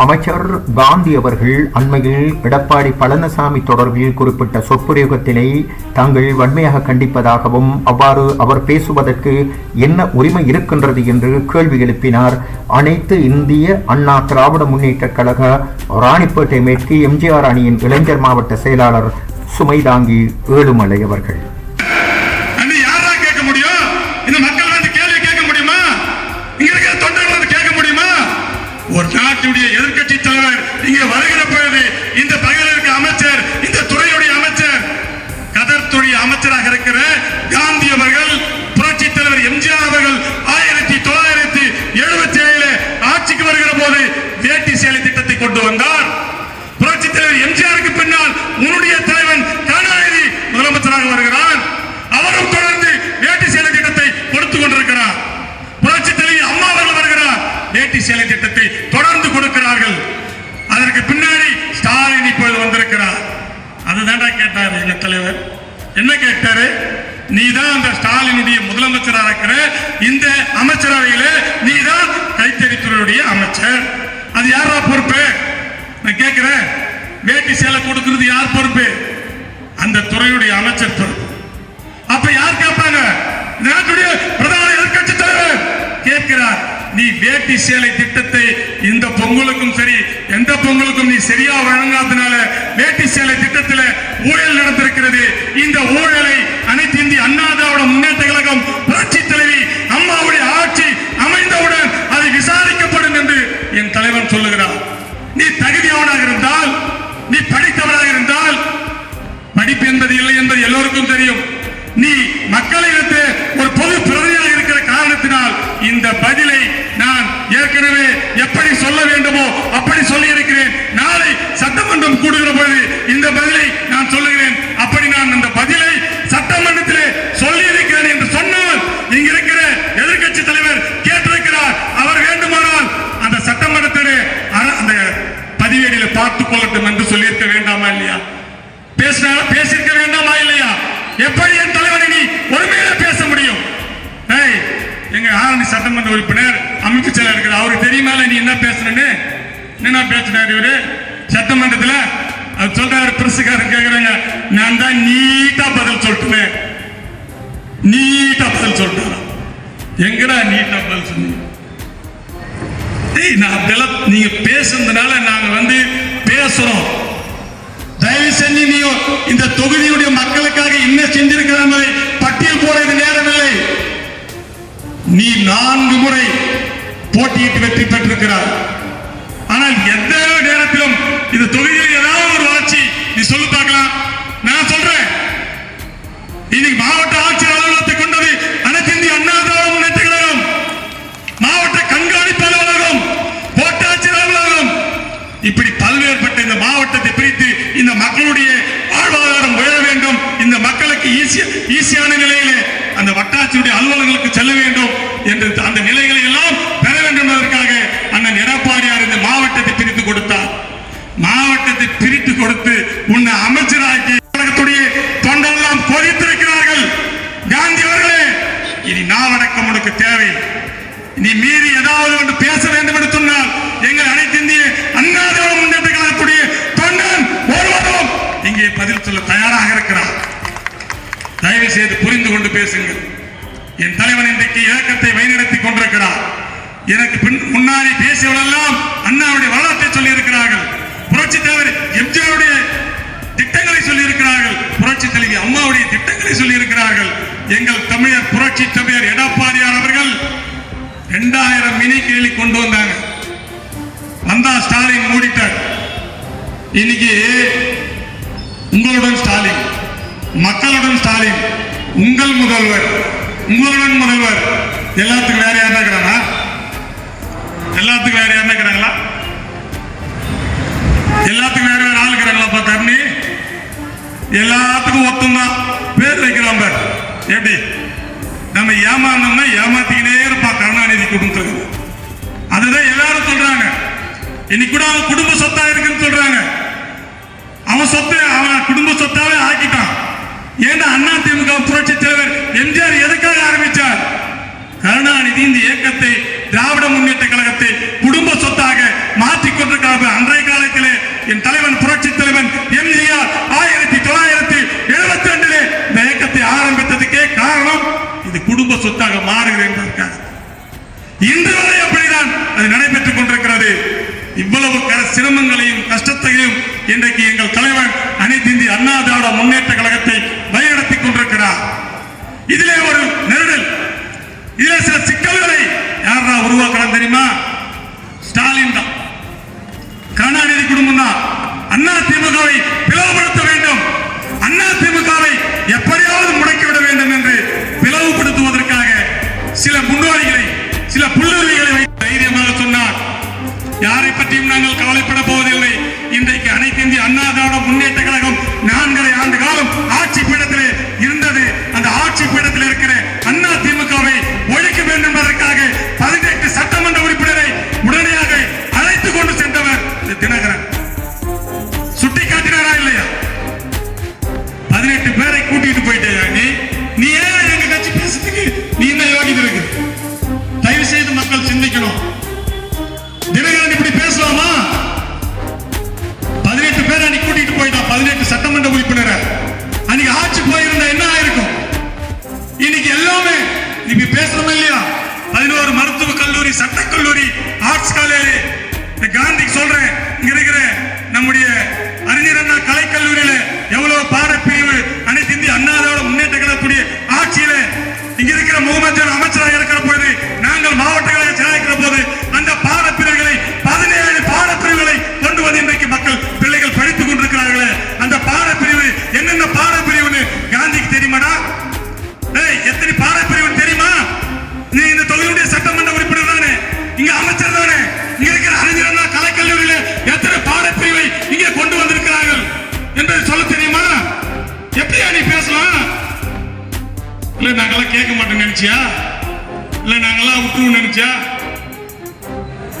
அமைச்சர் காந்தி அவர்கள் அண்மையில் எடப்பாடி பழனிசாமி தொடர்பில் குறிப்பிட்ட சொற்புரையோகத்தினை தாங்கள் வன்மையாக கண்டிப்பதாகவும் அவ்வாறு அவர் பேசுவதற்கு என்ன உரிமை இருக்கின்றது என்று கேள்வி எழுப்பினார். அனைத்து இந்திய அண்ணா திராவிட முன்னேற்றக் கழக ராணிப்பேட்டை மேற்கு எம்ஜிஆர் அணியின் இளைஞர் மாவட்ட செயலாளர் சுமைதாங்கி ஏழுமலை அவர்கள் அண்ணி யாரா கேட்க முடியும் இந்த மக்கள் வந்து கேள்வி கேட்க முடியுமா இங்க இருக்கிற தொண்டர்கள் வந்து கேட்க முடியுமா ஒரு எதிர்கட்சி தலைவர் இங்கே வருகிற பொழுது இந்த பகுதியில் அமைச்சர் இந்த துறையுடைய அமைச்சர் கதர்த்துடைய அமைச்சராக இருக்கிற காந்தி அவர்கள் புரட்சி தலைவர் எம்ஜிஆர் அவர்கள் ஆயிரத்தி தொள்ளாயிரத்தி எழுபத்தி ஏழுல ஆட்சிக்கு வருகிற போது வேட்டி சேலை திட்டத்தை கொண்டு வந்தார். புரட்சி தலைவர் எம்ஜிஆருக்கு பின்னால் உன்னுடைய தலைவன் கருணாநிதி முதலமைச்சராக வருகிறார் அவரும் தொடர்ந்து வேட்டி சேலை திட்டத்தை கொடுத்து கொண்டிருக்கிறார் புரட்சி தலைவி அம்மா அவர்கள் வருகிறார் வேட்டி சேலை திட்டத்தை தொடர்ந்து கொடுக்கிறார்கள் அதற்கு பின்னாடி ஸ்டாலின் இப்பொழுது வந்திருக்கிறார் அதுதான்டா கேட்டார் எங்க தலைவர். என்ன கேட்டாரு? நீதான் அந்த ஸ்டாலினுடைய முதலமைச்சராக இருக்கிற இந்த அமைச்சரவையில நீதான் கைத்தறித்துறையுடைய அமைச்சர். அது யாரா பொறுப்பு? நான் கேட்கிறேன். வேட்டி சேலை கொடுக்கிறது யார் பொறுப்பு? அந்த துறையுடைய அமைச்சர் பொறுப்பு. அப்ப யார் கேட்பாங்க? நாட்டுடைய பிரதான எதிர்கட்சி தலைவர். கேட்கிறார். நீ வேட்டி சேலை திட்டத்தை இந்த பொங்கலுக்கும் சரி எந்த பொங்கலுக்கும் நீ சரியா வழங்காதனால வேட்டி சேலை திட்டத்தில் ஊழல் நடந்திருக்கிறது. இந்த ஊழலை அனைத்து இந்திய அண்ணா திராவிட கழகம் புரட்சி தலைவி அம்மாவுடைய ஆட்சி அமைந்தவுடன் அது விசாரிக்கப்படும் என்று என் தலைவன் சொல்லுகிறார் நீ தகுதியானவனாக இருந்தால் நீ படித்தவனாக இருந்தால் படிப்பு என்பது இல்லை என்பது எல்லோருக்கும் தெரியும் நீ மக்களிடத்து ஒரு பொது பிரதியாக இருக்கிற காரணத்தினால் இந்த பதிலை நான் ஏற்கனவே எப்படி சொல்ல வேண்டுமோ அப்படி சொல்லி இருக்கிறேன் நாளை சட்டமன்றம் கூடுகிற பொழுது இந்த பதிலை நான் சொல்லுகிறேன். அப்படி நான் இந்த பதிலை சட்டமன்றத்திலே சொல்லி இருக்கிறேன் என்று சொன்னால் இங்க இருக்கிற எதிர்க்கட்சி தலைவர் கேட்டிருக்கிறார். அவர் வேண்டுமானால் அந்த சட்டமன்றத்திலே அந்த பதிவேடியில பார்த்துக் கொள்ளட்டும் என்று சொல்லியிருக்க வேண்டாமா இல்லையா? பேசினா பேசியிருக்க வேண்டாமா இல்லையா? எப்படி என் தலைவர் நீ ஒருமையில பேச முடியும்? ஏய் எங்க ஆரணி சட்டமன்ற உறுப்பினர் அமைப்பு செயலர் இருக்கிற அவருக்கு தெரியுமால நீ என்ன பேசுறன்னு என்ன பேசினார் இவரு? சட்டமன்றத்துல சொல்றாரு பிரசுக்காரர் கேக்குறாங்க. நான் தான் நீட்டா பதில் சொல்லிட்டுவேன் நீட்டா பதில் சொல்லிட்டாராம் எங்கடா நீட்டா பதில் சொன்னீங்க? ஏய் நான் அப்படியெல்லாம் நீங்க பேசுனதுனால நாங்க வந்து பேசுறோம். தயவு செஞ்சு நீ இந்த தொகுதியுடைய மக்களுக்காக என்ன செஞ்சிருக்கிற என்பதை பட்டியல் போட இது நேரமில்லை. நீ நான்கு முறை போட்டியிட்டு வெற்றி பெற்றிருக்கிறார் ஆனால் எந்த நேரத்திலும் இந்த தொகுதியில் ஏதாவது ஒரு வளர்ச்சி நீ சொல்லு பார்க்கலாம். நான் சொல்றேன். இன்னைக்கு மாவட்ட ஆட்சியர் அலுவலகத்தை கொண்டது அனைத்து இந்திய அண்ணா திராவிட முன்னேற்ற கழகம். மாவட்ட கண்காணிப்பு அலுவலகம் கோட்டாட்சியர் அலுவலகம். இப்படி பல்வேறுபட்ட இந்த மாவட்டத்தை பிரித்து இந்த மக்களுடைய வாழ்வாதாரம் உயர வேண்டும். இந்த மக்களுக்கு ஈஸியா ஈஸியான நிலையிலே அந்த வட்டாட்சியுடைய அலுவலகங்களுக்கு செல்ல வேண்டும் என்று அந்த நிலைகளை எல்லாம் பெற வேண்டும் என்பதற்காக அண்ணன் எடப்பாடியார் இந்த மாவட்டத்தை பிரித்து கொடுத்தார் மாவட்டத்தை பிரித்து கொடுத்து உன்னை அமைச்சராக்கி கழகத்துடைய தொண்டெல்லாம் கொதித்திருக்கிறார்கள் காந்தி அவர்களே இனி நாவடக்கம் உனக்கு தேவை நீ மீறி ஏதாவது ஒன்று பேச வேண்டும் என்று சொன்னால் எங்கள் அனைத்து இந்திய அண்ணா திராவிட முன்னேற்ற கழகத்துடைய தொண்டன் ஒருவரும் இங்கே பதில் சொல்ல தயாராக இருக்கிறார். தயவு செய்து புரிந்து கொண்டு பேசுங்கள். என் தலைவன் இன்றைக்கு இயக்கத்தை வழிநடத்தி கொண்டிருக்கிறார். எனக்கு பின் முன்னாடி பேசியவர்களெல்லாம் அண்ணாவுடைய வரலாற்றை சொல்லி இருக்கிறார்கள் புரட்சி தலைவர் எம்ஜிஆருடைய திட்டங்களை சொல்லி இருக்கிறார்கள் புரட்சி தலைவி அம்மாவுடைய திட்டங்களை சொல்லி இருக்கிறார்கள் எங்கள் தமிழர் புரட்சி தமிழர் எடப்பாடியார் அவர்கள் இரண்டாயிரம் மினி கிளி கொண்டு வந்தாங்க. வந்தா ஸ்டாலின் மூடிட்டார். இன்னைக்கு உங்களுடன் ஸ்டாலின் மக்களுடன் ஸ்டாலின் உங்கள் முதல்வர் உங்களுடன் முதல்வர். எல்லாத்துக்கும் வேற யாருன்னா இருக்கிறானா எல்லாத்துக்கும் வேற யாருன்னா இருக்கிறாங்களா? எல்லாத்துக்கும் வேற வேற ஆள் இருக்கிறாங்களா தரணி? எல்லாத்துக்கும் ஒத்துந்தான் பேர் வைக்கிறான் பார். எப்படி நம்ம ஏமாந்தோம்னா ஏமாத்திக்கினே இருப்பா கருணாநிதி குடும்பத்துக்கு. அதுதான் எல்லாரும் சொல்றாங்க. இன்னைக்கு கூட அவன் குடும்ப சொத்தா இருக்குன்னு சொல்றாங்க. அவன் சொத்து அவன் குடும்ப சொத்தாவே ஆக்கிட்டான். ஏன்னா அண்ணா திமுக புரட்சி தலைவர் எம்ஜிஆர் எதுக்காக ஆரம்பிச்சார்? கருணாநிதி இந்த இயக்கத்தை திராவிட முன்னேற்ற கழகத்தை குடும்ப சொத்தாக மாற்றிக் கொண்டிருக்கிறார்கள். அன்றைய காலத்திலே என் தலைவன் புரட்சி தலைவன் எம்ஜிஆர் ஆயிரத்தி தொள்ளாயிரத்தி எழுபத்தி ரெண்டிலே இந்த இயக்கத்தை ஆரம்பித்ததுக்கே காரணம் இது குடும்ப சொத்தாக மாறுகிறது என்பதற்காக. இன்று வரை அப்படிதான் அது நடைபெற்றுக் கொண்டிருக்கிறது. இவ்வளவு சிரமங்களையும் கஷ்டத்தையும் இன்றைக்கு எங்கள் தலைவர் அனைத்து இந்திய அண்ணா திராவிட முன்னேற்ற கழகத்தை வழிநடத்திக் கொண்டிருக்கிறார். இதிலே ஒரு நெருடல். இதிலே சில சிக்கல்களை யாரா உருவாக்கலாம் தெரியுமா? ஸ்டாலின் தான். கருணாநிதி குடும்பம் தான். அண்ணா திமுகவை பிளவுபடுத்த வேண்டும். அண்ணா திமுகவை எப்படியாவது முடக்கிவிட வேண்டும் என்று பிளவுபடுத்துவதற்காக சில முன்னோடிகளை சில புள்ளுரிகளை யாரை பற்றியும் நாங்கள் கவலைப்பட போவதில்லை. இன்றைக்கு அனைத்து இந்திய அண்ணா திராவிட முன்னேற்ற கழகம் நான்கரை ஆண்டு காலம் ஆட்சி பீடத்திலே இருந்தது. அந்த ஆட்சி பீடத்தில் இருக்கிற பதினோரு மருத்துவ கல்லூரி சட்டக் கல்லூரி ஆர்ட்ஸ் காலேஜ் இந்த காந்தி சொல்றேன் இங்க இருக்கிற நம்முடைய அறிஞர் அண்ணா கலைக்கல்லூரியில எவ்வளவு பாடப்பிரிவு அனைத்து இந்திய அண்ணாதோட முன்னேற்ற கழகக்கூடிய ஆட்சியில இங்க இருக்கிற முகமது அமைச்சராக இருக்கிற போது நாங்கள் மாவட்டங்களை கழக செயலாக்கிற போது அந்த பாடப்பிரிவுகளை பதினேழு பாடப்பிரிவுகளை கொண்டு வந்து இன்றைக்கு மக்கள் நினைச்சியா? இல்ல நாங்கெல்லாம் விட்டுருவோம் நினைச்சியா?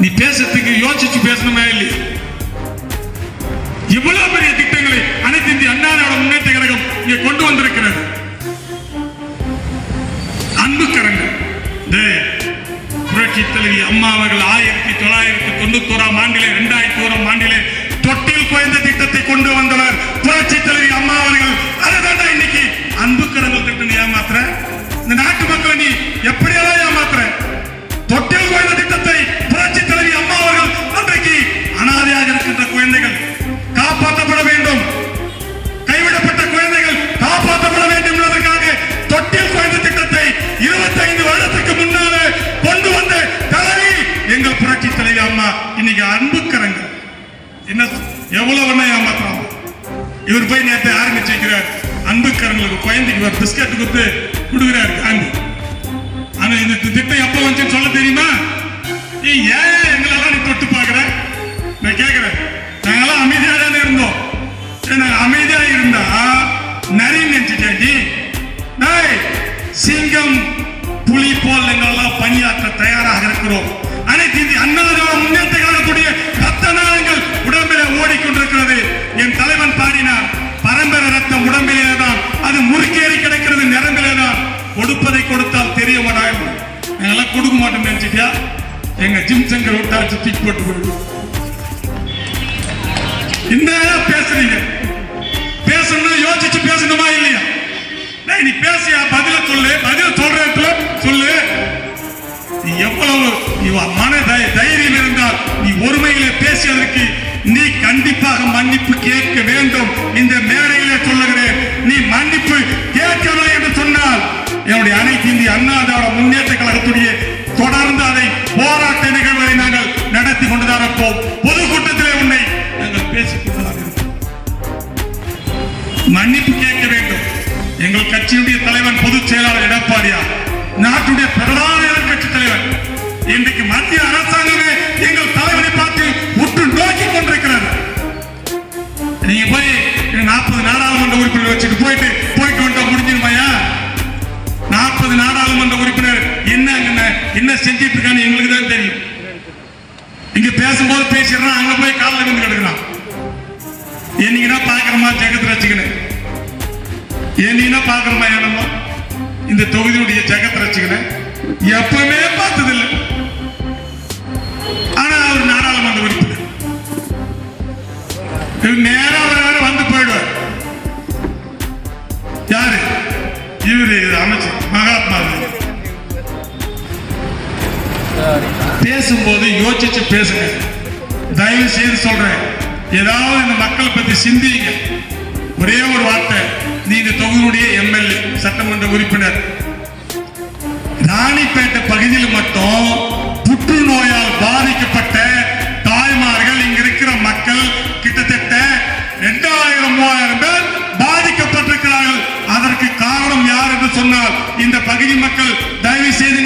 நீ பேசுறதுக்கு யோசிச்சு பேசணுமே இல்லையா? இவ்வளவு பெரிய திட்டங்களை அனைத்து இந்திய அண்ணாவோட முன்னேற்ற கழகம் இங்கே கொண்டு வந்திருக்கிறது? அன்பு கரங்கள் புரட்சி தலைவி அம்மா அவர்கள் ஆயிரத்தி தொள்ளாயிரத்தி தொண்ணூத்தி ஓராம் ஆண்டிலே இரண்டாயிரத்தி ஓராம் ஆண்டிலே தொட்டில் குறைந்த திட்டத்தை கொண்டு வந்தவர் புரட்சி தலைவி அம்மா அவர்கள் எப்படியெல்லாம் ஏமாத்துற தொட்டில் குறைந்த திட்டத்தை புரட்சி தலைவி அம்மா அவர்கள் அன்றைக்கு அனாதையாக இருக்கின்ற குழந்தைகள் காப்பாற்றப்பட வேண்டும். கைவிடப்பட்ட குழந்தைகள் காப்பாற்றப்பட வேண்டும் என்பதற்காக தொட்டில் குழந்தை திட்டத்தை 25 வருடத்துக்கு முன்னாலே கொண்டு வந்த தலைவி எங்கள் புரட்சி தலைவி அம்மா. இன்னைக்கு அன்புக்கரங்க என்ன எவ்வளவு வேணா ஏமாத்துறாங்க? இவர் போய் நேற்று ஆரம்பிச்சு வைக்கிறார் அன்புக்கரங்களுக்கு குழந்தைக்கு ஒரு பிஸ்கட் கொடுத்து கொடுக்குறாரு. காந்தி ஆனா இந்த திட்டம் எப்ப வந்துச்சுன்னு சொல்ல தெரியுமா? நீ ஏன் எங்களெல்லாம் நீ தொட்டு பாக்குற நான் கேக்குறேன். நாங்களாம் அமைதியா தானே இருந்தோம். நாங்க அமைதியா இருந்தா நிறைய நினைச்சுட்டேன் சிங்கம் புலி போல் எங்களெல்லாம் பணியாற்ற தயாராக இருக்கிறோம். அனைத்து இந்திய முன்னேற்ற காலக்கூடிய ரத்த நாளங்கள் உடம்பிலே எங்க ஜிம் சங்கர் விட்டாச்சு சுத்தி போட்டு போயிடுவோம் இந்த பேசுறீங்க பேசணும்னா யோசிச்சு பேசணுமா இல்லையா? நீ பேசியா? பதில சொல்லு. பதில சொல்ற இடத்துல சொல்லு. நீ எவ்வளவு நீ மன தை- தைரியம் இருந்தால் நீ ஒருமையில பேசியதற்கு நீ கண்டிப்பாக மன்னிப்பு கேட்க வேண்டும். இந்த மேடையில சொல்லுகிறேன். நீ மன்னிப்பு கேட்கவில்லை என்று சொன்னால் என்னுடைய அனைத்து இந்திய அண்ணா திராவிட முன்னேற்ற கழகத்துடைய தொடர்ந்து அதை போராட்ட நிகழ்வுகளை நாங்கள் நடத்தி கொண்டுதான் இருப்போம். பொதுக்கூட்டத்திலே உன்னை நாங்கள் பேசிக் கொண்டுதான் இருப்போம். மன்னிப்பு கேட்க வேண்டும். எங்கள் கட்சியுடைய தலைவன் பொதுச் செயலாளர் எடப்பாடியார் நாட்டுடைய பிரதான பேசிடுறான் அங்க போய் காலில் வந்து கிடக்குறான். என்னைக்குன்னா பாக்குறமா ஜெகத் ரசிகனை. என்னைக்குன்னா பாக்குறமா என்னமா இந்த தொகுதியுடைய ஜெகத் ரசிகனை எப்பவுமே பார்த்ததில்லை. ஆனா அவர் நாடாளுமன்ற உறுப்பினர். நேரம் அவர் வந்து போயிடுவார். யாரு? இவரு அமைச்சர் மகாத்மா பேசும்போது யோசிச்சு பேசுங்க. தயவு செய்து சொல்றேன். ஏதாவது இந்த மக்களை பத்தி சிந்திங்க ஒரே ஒரு வார்த்தை நீங்க தொகுதியுடைய எம்எல்ஏ சட்டமன்ற உறுப்பினர். ராணிப்பேட்டை பகுதியில் மட்டும் புற்றுநோயால் பாதிக்கப்பட்ட தாய்மார்கள் இங்க இருக்கிற மக்கள் கிட்டத்தட்ட ரெண்டாயிரம் மூவாயிரம் பேர் பாதிக்கப்பட்டிருக்கிறார்கள். அதற்கு காரணம் யார் என்று சொன்னால் இந்த பகுதி மக்கள் தயவு செய்து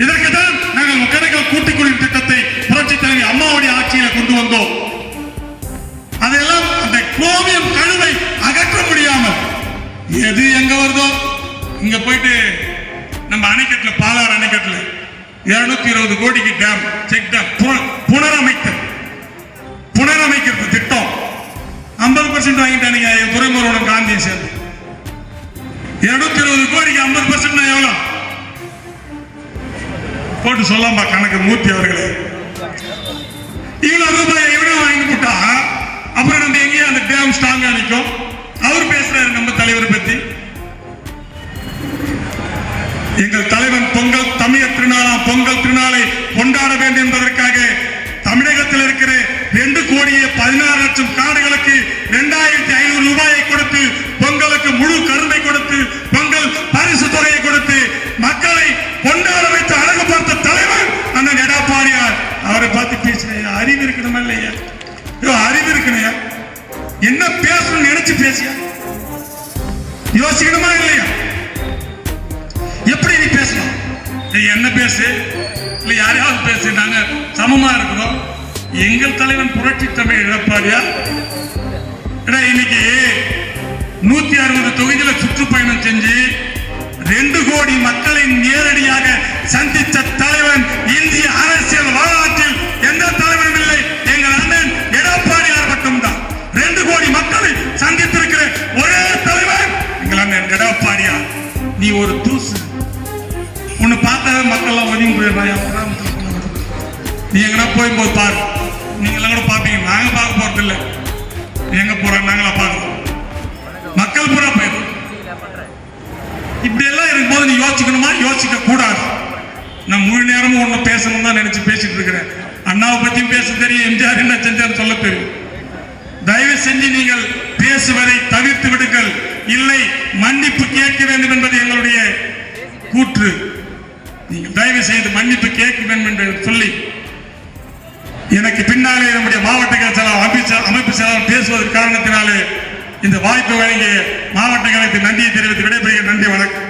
இதற்கு தான் நாங்கள் ஒகேனக்கல் கூட்டுக் திட்டத்தை புரட்சி தலைவி அம்மாவுடைய ஆட்சியில கொண்டு வந்தோம். அதெல்லாம் அந்த குரோமியம் கழுவை அகற்ற முடியாமல் எது எங்க வருதோ இங்க போயிட்டு நம்ம அணைக்கட்டுல பாலாறு அணைக்கட்டுல இருநூத்தி இருபது கோடிக்கு டேம் செக் டேம் புன- புனரமைத்தல். புனரமைக்கிறது திட்டம். ஐம்பது பர்சன்ட் வாங்கிட்டானுங்க என் துறைமுருகனும் காந்தியும் சேர்ந்து. இருநூத்தி இருபது கோடிக்கு ஐம்பது பர்சன்ட் எவ்வளவு போட்டு சொல்லாமா கணக்கு மூர்த்தி அவர்களே. இவ்வளவு ரூபாய் எவ்வளவு வாங்கி போட்டா அப்புறம் நம்ம எங்கேயும் அந்த டேம் ஸ்ட்ராங்கா நிற்கும். அவர் பேசுறாரு நம்ம தலைவர் பத்தி. எங்கள் தலைவன் பொங்கல் தமிழர் திருநாளாம் பொங்கல் திருநாளை கொண்டாட வேண்டும் என்பதற்காக தமிழகத்தில் இருக்கிற ரெண்டு கோடியே பதினாறு லட்சம் காடுகளுக்கு இரண்டாயிரத்தி ஐநூறு ரூபாயை கொடுத்து பொங்கலுக்கு முழு கருணை கொடுத்து பொங்கல் பரிசு தொகையை கொடுத்து மக்களை கொண்டாட வைத்து அழகு பார்த்த தலைவர் அண்ணன் எடப்பாடியார் அவரை பார்த்து பேசுறேன் அறிவு இருக்கணுமா இல்லையா? ஐயோ, அறிவு இருக்கணையா என்ன பேசணும் நினைச்சு பேசியா? யோசிக்கணுமா இல்லையா? எப்படி நீ பேசணும்? நீ என்ன பேசு? இல்ல யாரையாவது பேசு. நாங்க சமமா இருக்கிறோம். எங்கள் தலைவன் புரட்சி தமிழ் எடப்பாடியா? எடா, இன்னைக்கு நூத்தி அறுபது தொகுதியில சுற்றுப்பயணம் செஞ்சு ரெண்டு கோடி மக்களை நேரடியாக சந்தித்த தலைவன் இந்திய அரசியல் வரலாற்றில் எந்த நீ ஒரு தூசு. உன்னை பார்த்தாவே மக்கள்லாம் ஒதுங்கி போயிடுறாங்க நீ எங்கன்னா போகும்போது பாரு. நீங்களாம் கூட பார்ப்பீங்க. நாங்கள் பார்க்க போகிறது இல்லை எங்கே போகிறாங்க நாங்களாம் பார்க்குறோம் மக்கள் பூரா போயிடும் இப்படியெல்லாம் இருக்கும்போது நீ யோசிக்கணுமா? யோசிக்க கூடாது. நான் முழு நேரமும் ஒன்று பேசணும் தான் நினச்சி பேசிட்டு இருக்கிறேன். அண்ணாவை பற்றியும் பேச தெரியும் எம்ஜிஆர் என்ன செஞ்சான்னு சொல்ல தெரியும். தயவு செஞ்சு நீங்கள் பேசுவதை தவிர்த்து விடுங்கள். இல்லை மன்னிப்பு கேட்க வேண்டும் என்பது எங்களுடைய கூற்று. நீங்கள் தயவு செய்து மன்னிப்பு கேட்க வேண்டும் என்று சொல்லி எனக்கு பின்னாலே நம்முடைய மாவட்ட செயலாளர் அமைப்பு அமைப்பு செயலாளர் பேசுவதற்கு காரணத்தினாலே இந்த வாய்ப்பு வழங்கிய மாவட்ட கழகத்தின் நன்றியை தெரிவித்து விடைபெறுகிற நன்றி வணக்கம்.